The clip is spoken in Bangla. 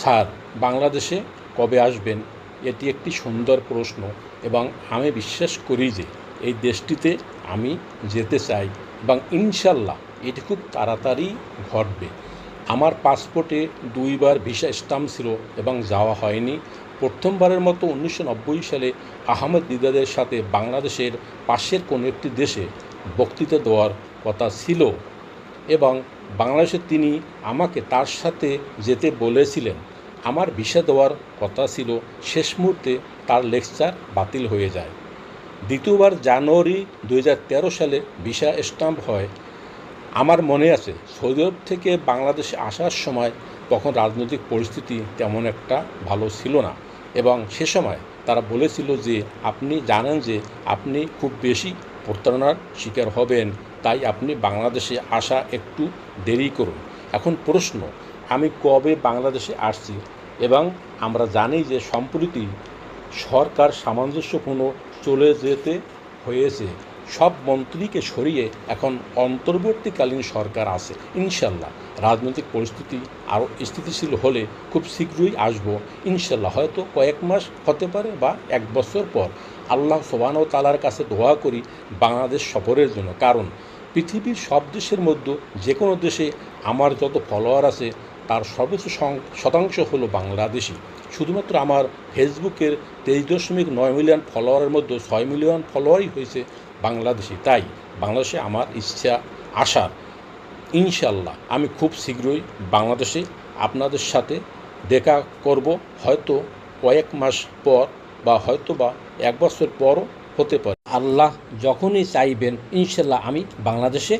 স্যার, বাংলাদেশে কবে আসবেন এটি একটি সুন্দর প্রশ্ন এবং আমি বিশ্বাস করি যে এই দেশটিতে আমি যেতে চাই এবং ইনশাল্লাহ এটি খুব তাড়াতাড়ি ঘটবে। আমার পাসপোর্টে দুইবার ভিসা স্টাম্প ছিল এবং যাওয়া হয়নি। প্রথমবারের মতো উনিশশো নব্বই সালে আহমেদ দিদাদের সাথে বাংলাদেশের পাশের কোনো একটি দেশে বক্তৃতা দেওয়ার কথা ছিল এবং বাংলাদেশে তিনি আমাকে তার সাথে যেতে বলেছিলেন। আমার ভিসা দেওয়ার কথা ছিল, শেষ মুহূর্তে তার লেকচার বাতিল হয়ে যায়। দ্বিতীয়বার জানুয়ারি দু হাজার তেরো সালে ভিসা স্টাম্প হয়। আমার মনে আছে, সৌদি আরব থেকে বাংলাদেশে আসার সময় তখন রাজনৈতিক পরিস্থিতি তেমন একটা ভালো ছিল না এবং সে সময় তারা বলেছিল যে, আপনি জানেন যে আপনি খুব বেশি প্রতারণার শিকার হবেন। তাই আপনি বাংলাদেশে আসা একটু দেরি করুন। এখন প্রশ্ন, আমি কবে বাংলাদেশে আসছি এবং আমরা জানি যে সম্প্রতি সরকার সামঞ্জস্যপূর্ণ চলে যেতে হয়েছে। সব মন্ত্রীকে সরিয়ে এখন অন্তর্বর্তীকালীন সরকার আছে। ইনশাল্লাহ রাজনৈতিক পরিস্থিতি আরও স্থিতিশীল হলে খুব শীঘ্রই আসব। ইনশাল্লাহ হয়তো কয়েক মাস হতে পারে বা এক বছর পর। আল্লাহ সোবান ও তালার কাছে দোয়া করি বাংলাদেশ সফরের জন্য। কারণ পৃথিবীর সব দেশের মধ্যে যে কোনো দেশে আমার যত ফলোয়ার আছে, তার সর্বোচ্চ শতাংশ হলো বাংলাদেশি। শুধুমাত্র আমার ফেসবুকের তেইশ দশমিক নয় মিলিয়ন ফলোয়ারের মধ্যে ছয় মিলিয়ন ফলোয়ারই হয়েছে বাংলাদেশি। তাই বাংলাদেশে আমার ইচ্ছা আসার ইনশাল্লাহ আমি খুব শীঘ্রই বাংলাদেশে আপনাদের সাথে দেখা করব। হয়তো কয়েক মাস পর বা হয়তো বা এক বছর পরও হতে পারে। আল্লাহ যখনই চাইবেন ইনশাল্লাহ আমি বাংলাদেশে